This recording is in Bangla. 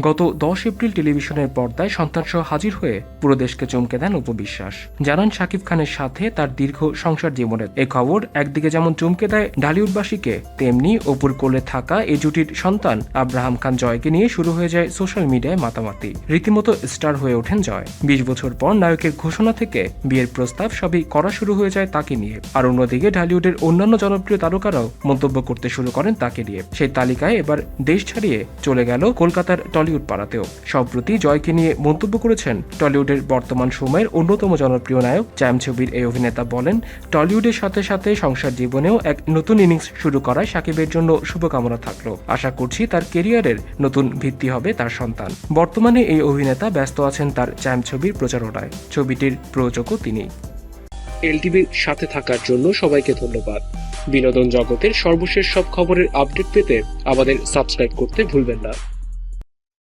গত দশ এপ্রিল টেলিভিশনের পর্দায় সন্তানসহ হাজির হয়ে পুরো দেশকে চমকে দেন উপবিশ্বাস জানান শাকিব খানের সাথে তার দীর্ঘ সংসার জীবনের। এ খবর একদিকে যেমন চমকে দেয় ঢালিউডবাসীকে তেমনি অপুর কোলে থাকা এই জুটির সন্তান আব্রাহাম খান জয়কে নিয়ে শুরু হয়ে যায় সোশ্যাল মিডিয়ায় মাতামাতি। রীতিমতো স্টার হয়ে ওঠেন জয়। বিশ বছর পর নায়কের ঘোষণা থেকে বিয়ের প্রস্তাব সবই করা শুরু হয়ে যায় তাকে নিয়ে। আর অন্যদিকে ঢালিউডের অন্যান্য জনপ্রিয় তারকারাও মন্তব্য করতে শুরু করেন তাকে নিয়ে। সেই তালিকায় এবার দেশ ছাড়িয়ে চলে গেল কলকাতার টলিউড পাড়াতেও। সম্প্রতি জয়কে নিয়ে মন্তব্য করেছেন টলিউডের বর্তমান সময়ের অন্যতম জনপ্রিয় নায়ক। চ্যাম ছবির এই অভিনেতা বলেন, টলিউডের সাথে সাথে সংসার জীবনেও এক নতুন ইনিংস শুরু করায় সাকিবের জন্য শুভকামনা থাকল। আশা করছি তার কেরিয়ারের নতুন ভিত্তি হবে তার সন্তান। বর্তমানে এই অভিনেতা ব্যস্ত আছেন তার চ্যাম ছবির প্রচারণায়। ছবিটির প্রযোজকও তিনি। এলটিভির সাথে থাকার জন্য সবাইকে ধন্যবাদ। বিনোদন জগতের সর্বশেষ সব খবরের আপডেট পেতে আমাদের সাবস্ক্রাইব করতে ভুলবেন না।